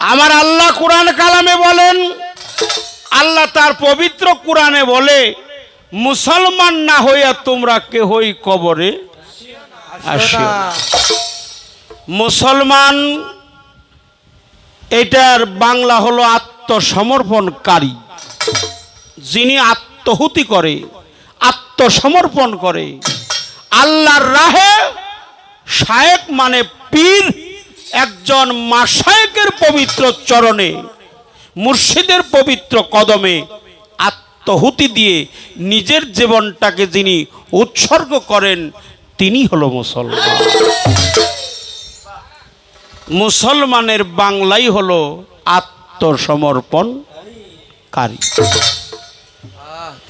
আমার আল্লাহ কোরআন কালামে বলেন, আল্লাহ তার পবিত্র কোরআনে বলে, মুসলমান না হইয়া তোমরা কেহই কবরে আসিও না। মুসলমান, এটার বাংলা হলো আত্মসমর্পণকারী যিনি আত্মহুতি করে, আত্মসমর্পণ করে, আল্লাহর রাহে শায়েক মানে পীর একজন মাসায়েকের পবিত্র চরণে, মুর্শিদের পবিত্র কদমে আত্মহুতি দিয়ে নিজের জীবনটাকে যিনি উৎসর্গ করেন, তিনি হলো মুসলমান। মুসলমানের বাংলাই হলো আত্মসমর্পণকারী।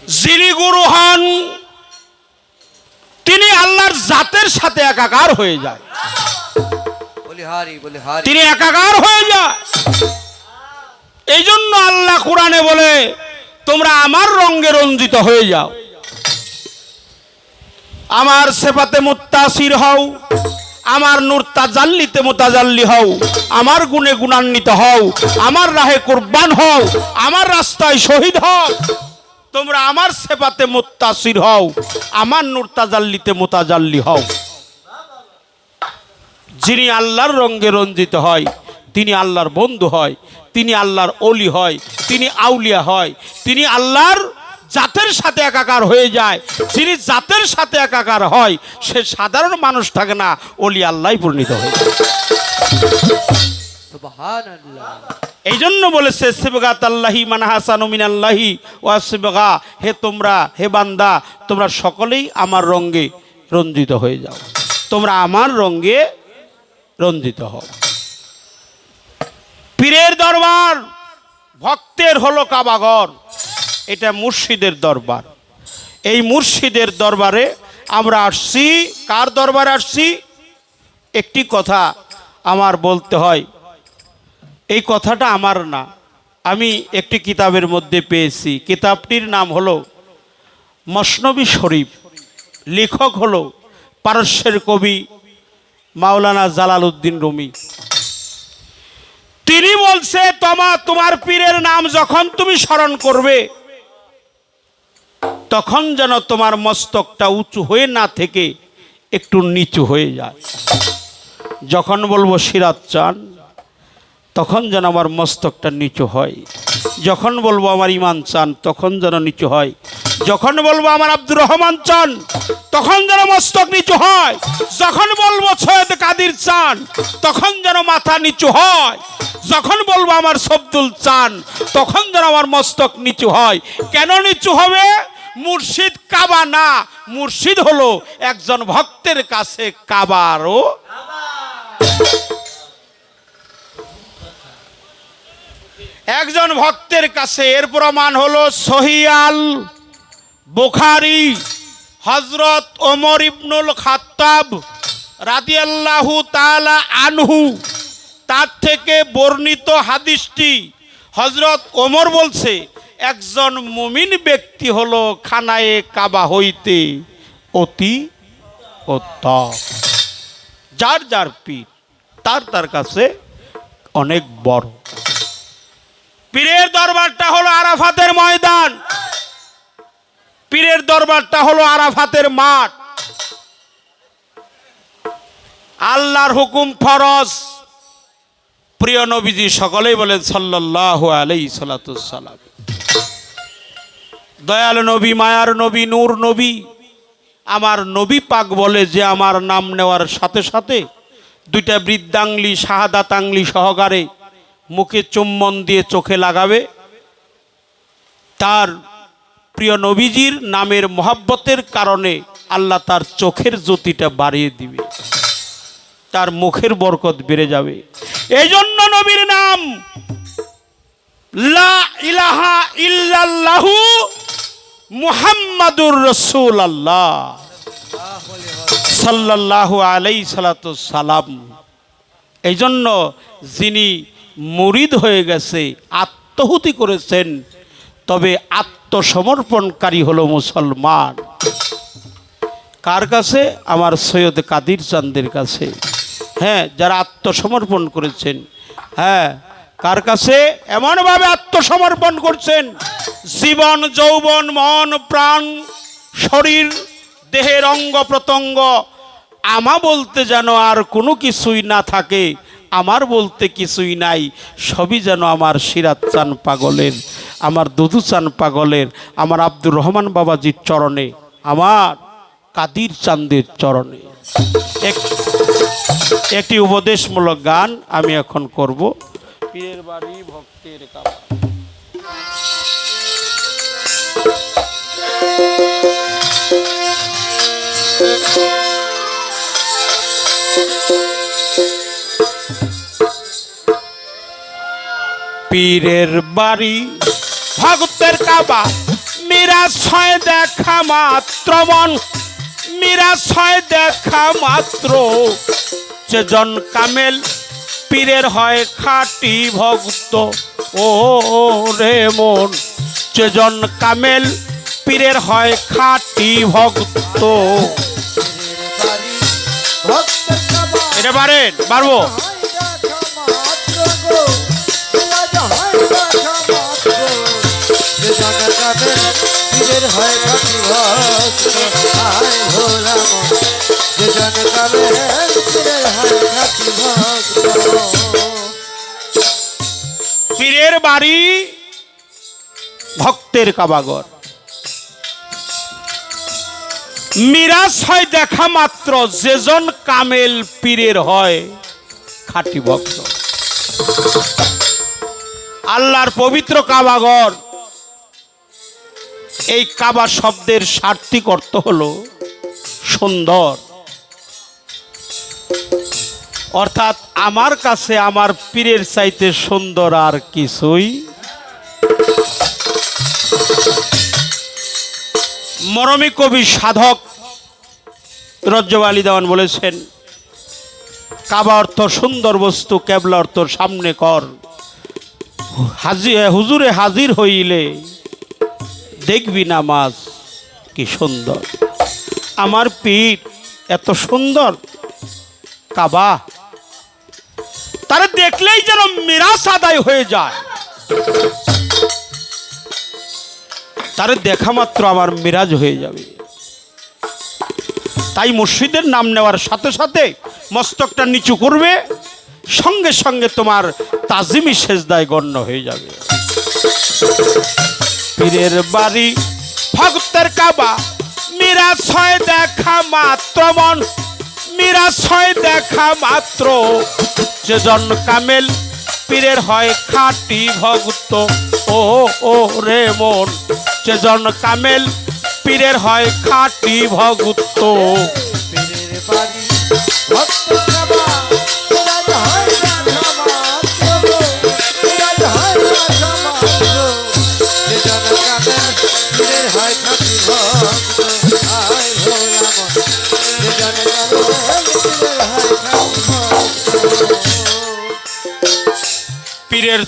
যিনি গুরু হন, তিনি আল্লাহর জাতের সাথে একাকার হয়ে যায়। তিনি একাকার হয়ে যায় এই জন্য আল্লাহ কোরআনে বলে, তোমরা আমার রঙ্গে রঞ্জিত হয়ে যাও। আমার সেপাতে মুত্তাসির হও, আমার নূর তাজাল্লিতে মোতাজাল্লি হও, আমার গুণে গুণান্বিত হও, আমার রাহে কোরবান হও, আমার রাস্তায় শহীদ হও। তোমরা আমার সেপাতে মুত্তাসির হও, আমার নূর তাজাল্লিতে মোতাজাল্লি হও। যিনি আল্লাহর রঙ্গে রঞ্জিত হয় তিনি আল্লাহর বন্ধু হয় তিনি আল্লাহর অলি হয় তিনি আউলিয়া হয় তিনি আল্লাহর জাতের সাথে একাকার হয়ে যায় যিনি জাতের সাথে একাকার হয় সে সাধারণ মানুষ থাকে না অলি আল্লাহ পরিণত হয়ে এই জন্য বলেছে সেবগাত আল্লাহি মানে হাসান আল্লাহি ওয়া সেবগা হে তোমরা হে বান্দা তোমরা সকলেই আমার রঙ্গে রঞ্জিত হয়ে যাও। তোমরা আমার রঙ্গে রঞ্জিত হও। পীরের দরবার, ভক্তের হলো কাবাগর। এটা মুর্শিদের দরবার। এই মুর্শিদের দরবারে আমরা আসছি। কার দরবারে আসছি? একটি কথা আমার বলতে হয়। এই কথাটা আমার না। আমি একটি কিতাবের মধ্যে পেয়েছি। কিতাবটির নাম হলো মসনবী শরীফ। লেখক হলো পারস্যের কবি মাওলানা জালাল উদ্দিন রুমি। তিনি বলছে, তোমা, তোমার পীরের নাম যখন তুমি স্মরণ করবে, তখন যেন তোমার মস্তকটা উঁচু হয়ে না থেকে একটু নিচু হয়ে যায়। যখন বলব, সিরাত চান তখন যেন আমার মস্তকটা নিচু হয়। যখন বলব আমার ইমান চান, তখন যেন নিচু হয়। যখন বলব আমার আব্দুর রহমান চান, তখন যেন মস্তক নিচু হয়। যখন বলব সৈয়দ কাদির চান, তখন যেন মাথা নিচু হয়। যখন বলব আমার সবদুল চান, তখন যেন আমার মস্তক নিচু হয়। কেন নিচু হবে? মুর্শিদ কাবা না। মুর্শিদ হলো একজন ভক্তের কাছে কাবারও একজন ভক্তের কাছে এর প্রমাণ হলো সহিয়াল বুখারি হজরত ওমর ইবনুল খাত্তাব রাদিয়াল্লাহু তাআলা আনহু। তার থেকে বর্ণিত হাদিসটি হজরত ওমর বলছে, একজন মুমিন ব্যক্তি হলো খানায়ে কাবা হইতে অতি উত্তম। যার যার পীর তার তার কাছে অনেক বড়। পীরের দরবারটা হলো আরাফাতের ময়দান। পীরের দরবারটা হলো আরাফাতের মাঠ। আল্লাহর হুকুম ফরজ। প্রিয় নবীজি সকলেই বলেন, সাল্লাল্লাহু আলাইহি সালাতুসাল্লাম দয়াল নবী, মায়ার নবী, নূর নবী, আমার নবী পাক বলে যে আমার নাম নেওয়ার সাথে সাথে দুইটা বৃদ্ধাঙ্গলি শাহাদাতাঙ্গলি সহকারে মুখে চুম্বন দিয়ে চোখে লাগাবে। তার প্রিয় নবীজির নামের মহাব্বতের কারণে আল্লাহ তার চোখের জ্যোতিটা বাড়িয়ে দিবে। তার মুখের বরকত বেড়ে যাবে। এই জন্য নবীর নাম লা ইলাহা ইল্লাল্লাহু মুহাম্মাদুর রসুল আল্লাহ সাল্লাল্লাহু আলাই সালাম। এই জন্য যিনি মুরিদ হয়ে গেছে, আত্মহুতি করেছেন, তবে আত্মসমর্পণকারী হলো মুসলমান। কার কাছে? আমার সৈয়দ কাদির চান্দের কাছে। হ্যাঁ যারা আত্মসমর্পণ করেছেন। হ্যাঁ কার কাছে? এমনভাবে আত্মসমর্পণ করছেন, জীবন, যৌবন, মন, প্রাণ, শরীর, দেহের অঙ্গ প্রত্যঙ্গ, আমা বলতে যেন আর কোনো কিছুই না থাকে। আমার বলতে কিছুই নাই, সবই যেন আমার সিরাত চান পাগলের, আমার দুধু চান পাগলের, আমার আব্দুর রহমান বাবাজির চরণে, আমার কাদির চান্দের চরণে। এক- একটি উপদেশমূলক গান আমি এখন করব। পীরের বাড়ি ভক্তের কাবা। পীরের বাড়ি। ভক্তের কাবা মীরা ছয় দেখা মাত্র মন। মীরা ছয় দেখা মাত্র। যেজন কামেল পীরের হয় খাটি ভক্ত। ও রে মন যেজন কামেল পীরের হয় খাটি ভক্ত। এটা পারেন পারব পীরের বাড়ি ভক্তের কাবাগর। মিরাজ হয় দেখা মাত্র যেজন কামেল পীরের হয় খাঁটি ভক্ত আল্লাহর পবিত্র কাবাগর। এই কাবা শব্দের সার্থিক অর্থ হলো সুন্দর। অর্থাৎ আমার কাছে আমার পীরের চাইতে সুন্দর আর কিছুই মরমী কবি সাধক রজ্জব আলী দেওয়ান বলেছেন, কাবা অর্থ সুন্দর বস্তু, কেবলা অর্থ সামনে কর। হাজি হুজুরে হাজির হইলে দেখবি না মাছ কি সুন্দর। আমার পীর এত সুন্দর। কাবা, তারা দেখলেই যেন মিরাস আদায় হয়ে যায়। তার দেখা মাত্র আমার মিরাজ হয়ে যাবে। তাই মসজিদের নাম নেওয়ার সাথে সাথে মস্তকটা নিচু করবে, সঙ্গে সঙ্গে তোমার তাজিমি সেজদায় গণ্য হয়ে যাবে। পীরের বাড়ি। ভক্তের কাবা। মিরাজ হয় দেখা মাত্র মন। মিরাজ হয় দেখা মাত্র। যেজন কামেল, পীরের হয় খাঁটি ভক্ত। ও ও, রে মন। যেজন কামেল, পীরের হয় খাঁটি ভক্ত। পীরের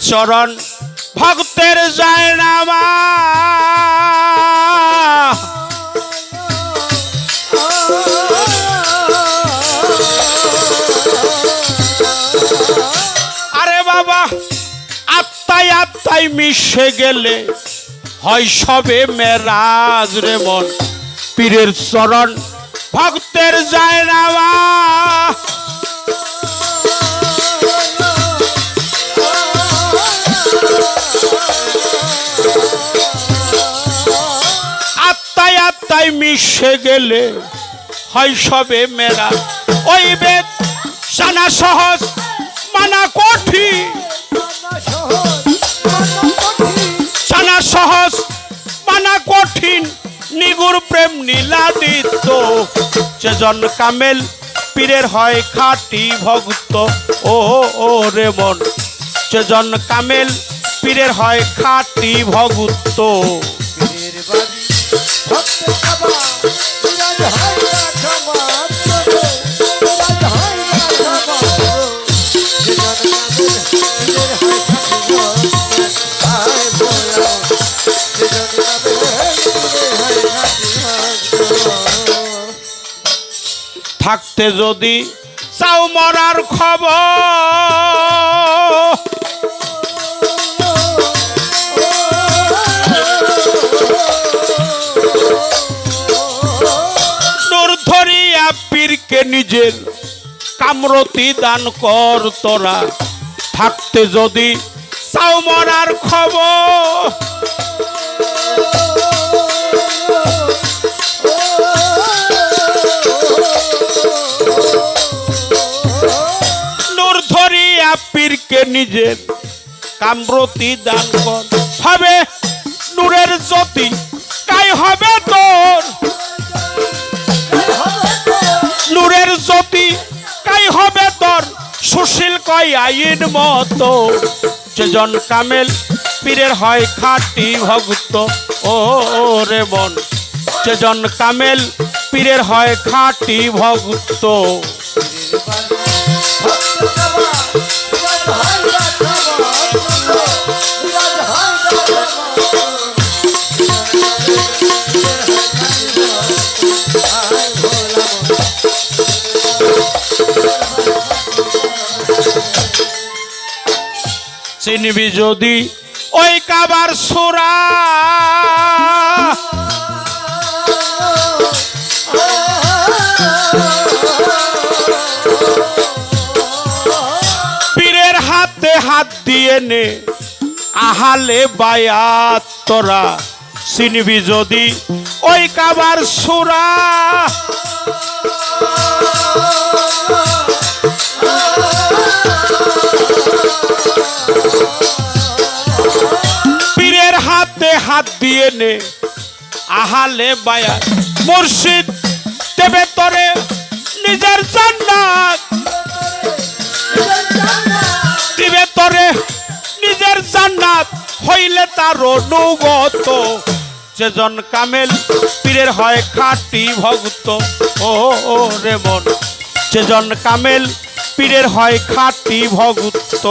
চরণ, ভক্তের যায় নামা আরে বাবা, আত্মায় আত্মায় মিশে গেলে হয় সবে মেরাজ রে মন। পীরের চরণ, ভক্তের যায় নামা মিশে গেলে হয় সবে মেরা ওই বেদ জানা সহজ, মানা কঠিন। জানা সহজ, মানা কঠিন। নিগুর প্রেম যেজন কামেল পীরের হয় খাঁটি ভক্ত। ও ও, রে যেজন কামেল পীরের হয় খাঁটি ভক্ত। থাকতে যদি চাও মরার খবর নিজের কামরতি দান কর তোরা। থাকতে যদি চাও মরার খবর। পীরকে নিজের কামরতি দান কর। হবে নূরের জ্যোতি কাই হবে তোর। কয় আইন মতো। যেজন কামেল পীরের হয় খাটি ভক্ত। ও রে মন যেজন কামেল পীরের হয় খাটি ভক্ত। চিনবি যদি ওই কাবার সুরা। পীরের হাতে হাত দিয়ে নে, আহালে বায়াত তোরা। চিনবি যদি ওই কাবার সুরা। হাতে দিয়ে নে। আহালে বায়া মুর্শিদ, দেবে তরে নিজের জান্নাত। দিবে তরে নিজের জান্নাত। হইলে তার অনুগত যেজন কামেল পীরের হয় খাটি ভক্ত। ও, রে মন। যেজন কামেল পীরের হয় খাটি ভক্ত।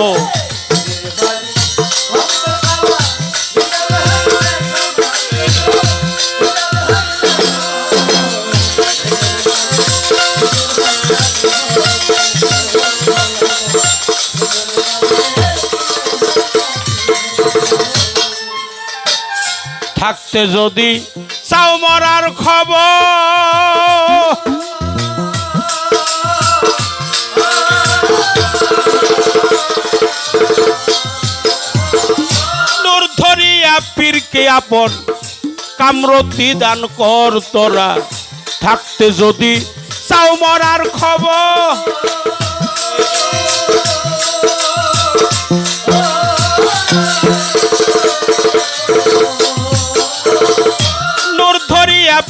থাকতে যদি চাও মরার খবর। পীরকে আপন কামরতি দান কর তোরা। থাকতে যদি চাও মরার খবর। নূর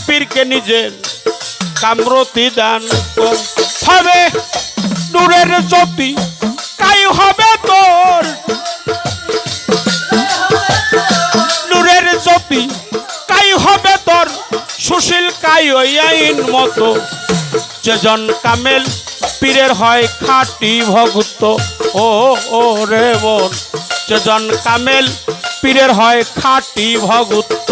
পীরকে নিজের কামরতি দান। হবে নূরের জ্যোতি কাই হবে তোর। নূরের জ্যোতি কাই হবে তোর। সুশীল কাই ওই আইন মতো যেজন কামেল পীরের হয় খাটি ভক্ত। ও ও রে বোন যেজন কামেল পীরের হয় খাটি ভক্ত।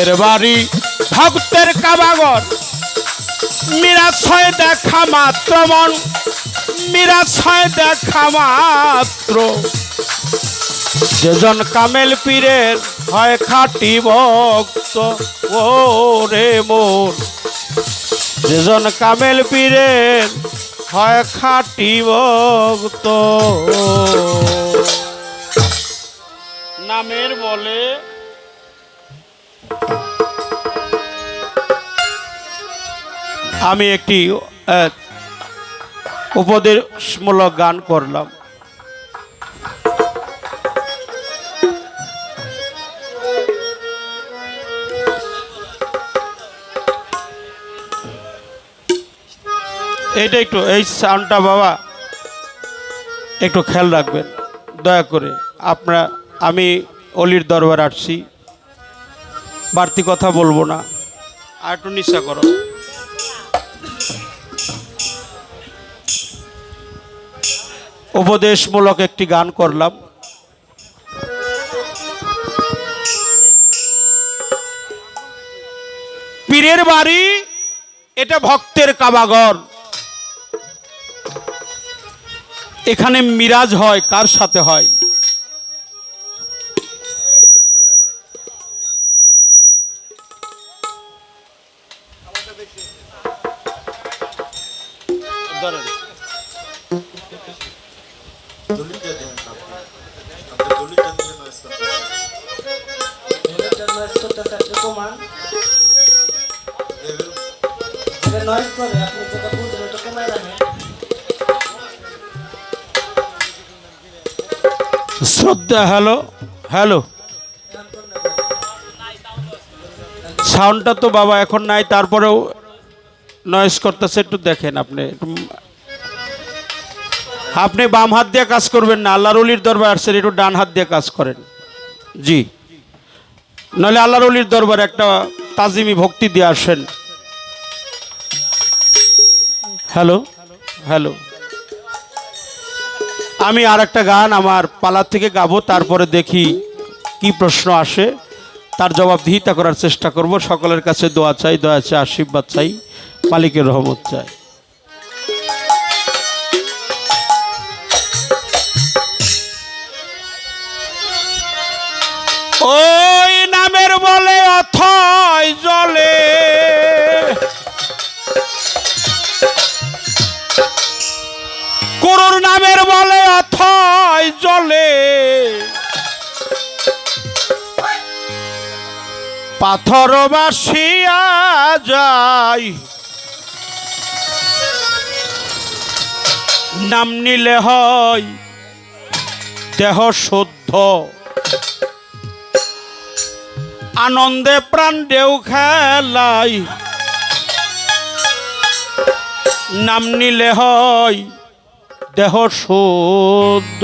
পীরের বাড়ি ভক্তের কাবাগর। মিরাজ হয় দেখা মাত্র মন। মিরাজ হয় দেখা মাত্র। যেজন কামেল পীরের হয় খাটি ভক্ত ও রে মোর। যেজন কামেল পীরের হয় খাটি ভক্ত। নামের বলে আমি একটি উপদেশমূলক গান করলাম। এইটা একটু, এই সাউন্ডটা বাবা, একটু খেয়াল রাখবেন। দয়া করে, আপনারা, আমি অলির দরবার আসছি। বাড়তি কথা বলব না। আর একটু নিশা করো। উপদেশমূলক একটি গান করলাম। পীরের বাড়ি, এটা ভক্তের কাবাগর। এখানে মিরাজ হয় কার সাথে হয়? শ্রদ্ধা, হ্যালো হ্যালো। সাউন্ডটা তো বাবা এখন নাই, তারপরেও নয়েজ করতেছে, একটু দেখেন আপনি। আপনি বাম হাত দিয়ে কাজ করবেন না, আল্লাহর অলির দরবার আসছেন, একটু ডান হাত দিয়ে কাজ করেন। জি। নাহলে আল্লাহর অলির দরবার একটা তাজিমি ভক্তি দিয়ে আসেন। Hello hello. আমি আর একটা গান আমার পালার থেকে গাবো, তারপরে দেখি কি প্রশ্ন আসে। তার জবাব জবাবদিহিতা করার চেষ্টা করব। সকলের কাছে দোয়া চাই, দয়া চাই, আশীর্বাদ চাই, মালিকের রহমত চাই। ওই নামের বলে অথয় জলে করুর নামের বলে অথয় জলে। পাথর বাসিয়া যায় নাম নিলে হয় দেহ শুদ্ধ। আনন্দে প্রাণ দেউ খেলাই। নাম নিলে হয় দেহ শুদ্ধ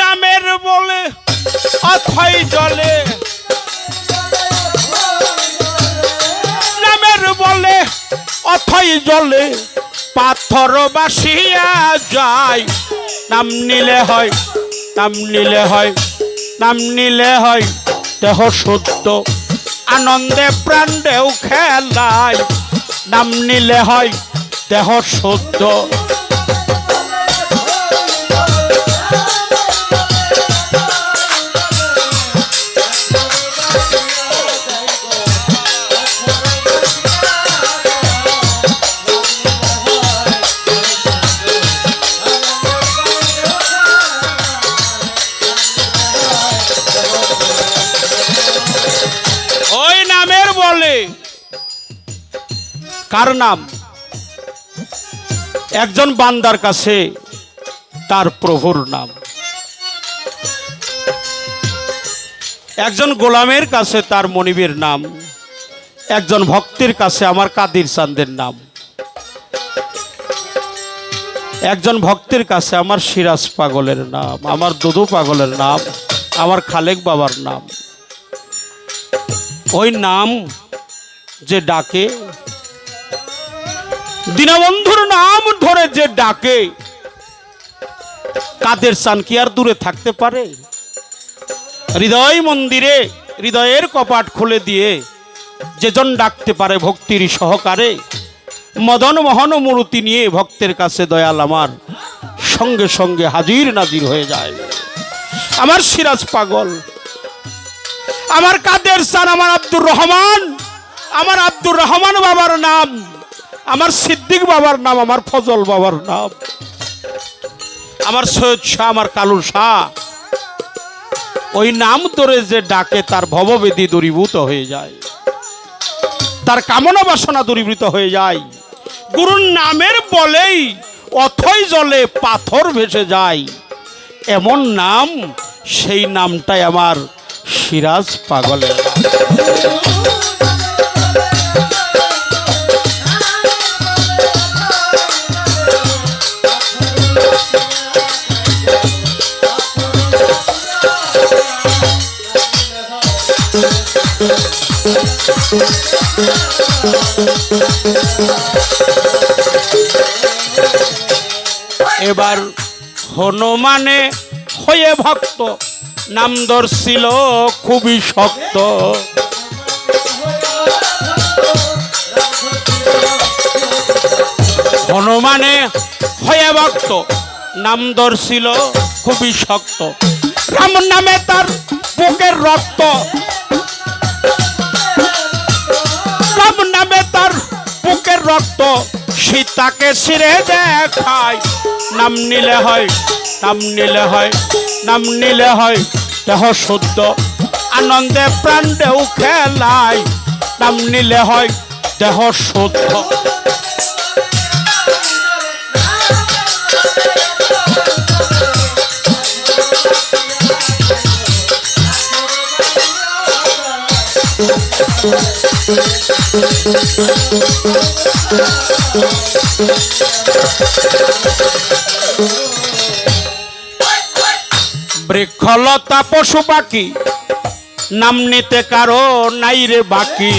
নামের বলে, অথই জলে। নামের বলে, অথই জলে। পাথর বাসিয়া যায়, নাম নিলে হয়, নাম নিলে হয়, নাম নিলে হয় দেহ শুদ্ধ আনন্দে প্রাণ দেও খেলায় নাম নিলে হয় দেহ শুদ্ধ কার নাম? একজন বান্দার কাছে তার প্রভুর নাম। একজন গোলামের কাছে তার মনিবের নাম। একজন ভক্তের কাছে আমার কাদির চান্দের নাম। একজন ভক্তের কাছে আমার সিরাজ পাগলের নাম, আমার দুদু পাগলের নাম, আমার খালেক বাবার নাম। ওই নাম যে ডাকে দীনবন্ধুর নাম ধরে যে ডাকে, কাদের সান কি আর দূরে থাকতে পারে? হৃদয় মন্দিরে, হৃদয়ের কপাট খুলে দিয়ে যেজন ডাকতে পারে ভক্তির সহকারে, মদন মোহন মূর্তি নিয়ে ভক্তের কাছে দয়াল আমার সঙ্গে সঙ্গে হাজির নাজির হয়ে যায়। আমার সিরাজ পাগল, আমার কাদের সান আমার আব্দুর রহমান, আমার আব্দুর রহমান বাবার নাম আমার সিদ্দিক বাবার নাম, আমার ফজল বাবার নাম। আমার সৈয়দ শাহ, আমার কালুর শাহ। ওই নাম ধরে যে ডাকে, তার ভববেদী দূরীভূত হয়ে যায়। তার কামনা বাসনা দূরীভূত হয়ে যায়। গুরুর নামের বলেই অথই জলে পাথর ভেসে যায়। এমন নাম, সেই নামটাই আমার সিরাজ পাগলের এবার হনুমানে হয়ে ভক্ত, নাম ধরছিল খুবই শক্ত। হনুমানে হয়ে ভক্ত, নাম ধরছিল খুবই শক্ত। রাম নামে তার বুকের রক্ত। রাম নামে তার বুকের রক্ত। সীতাকে ছিঁড়ে দেখায়। নাম নিলে হয়, নাম নিলে হয়, নাম নিলে হয়। দেহ শুদ্ধ, আনন্দে প্রাণ দেউ খেলায়। নাম নিলে হয়, দেহ শুদ্ধ। বৃক্ষলতা পশু পাখি নাম নিতে কারও নাই রে বাকি।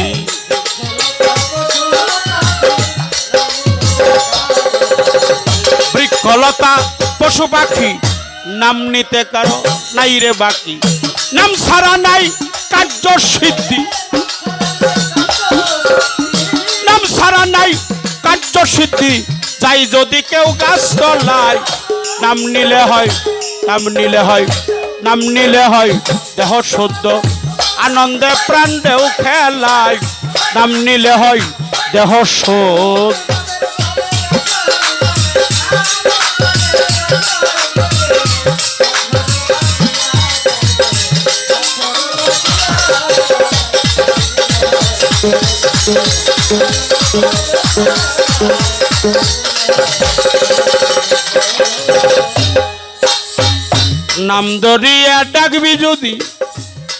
বৃক্ষলতা পশু পাখি নাম নিতে কারও নাই রে বাকি। নাম সারা নাই কার্য সিদ্ধি কার্য সিদ্ধি, যাই যদি কেউ গাছ তলায়, নাম নিলে হয়, নাম নিলে হয়, নাম নিলে হয়, দেহ শুদ্ধ, আনন্দে প্রাণ দেও খেলায়, নাম নিলে হয়, দেহ শোধ নাম ধরিয়া ডাকবি যদি,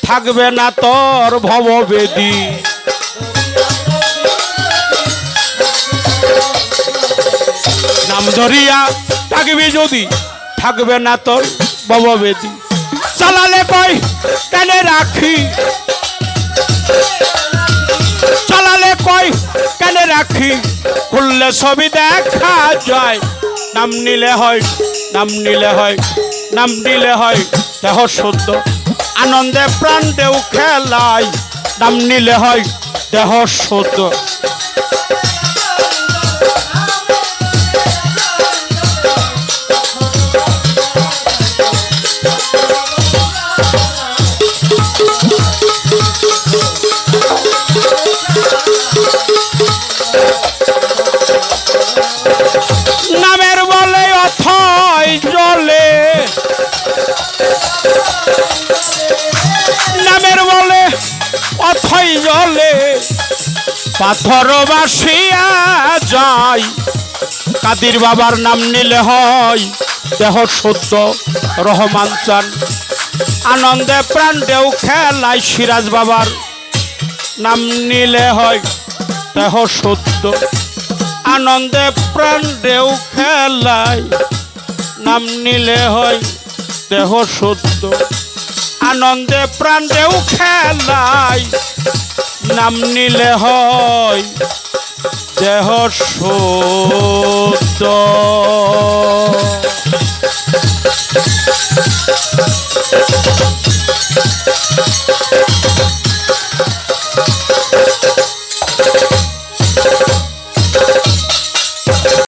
থাকবে না তোর ভববেদী। নাম ধরিয়া ডাকবি যদি, থাকবে না তোর ভববেদী। চালালে কই, কেনে রাখি? চালালে কই কেনে রাখি, খুললে ছবি দেখা যায়। নাম নিলে হয়, নাম নিলে হয়, নাম নিলে হয়, দেহ শুদ্ধ। আনন্দে প্রাণ দেউ খেলায়, নাম নিলে হয়, দেহ শুদ্ধ। পাথর বাসিয়া যায় কাদির বাবার নাম নিলে হয় দেহ শুদ্ধ, রহমান চান। আনন্দে প্রাণ দেও খেলায় সিরাজ বাবার নাম নিলে হয় দেহ শুদ্ধ। আনন্দে প্রাণ দেও খেলায় নাম নিলে হয় দেহ শুদ্ধ। আনন্দে প্রাণ দেও খেলায় নাম নিলে হয় দেহ শুদ্ধ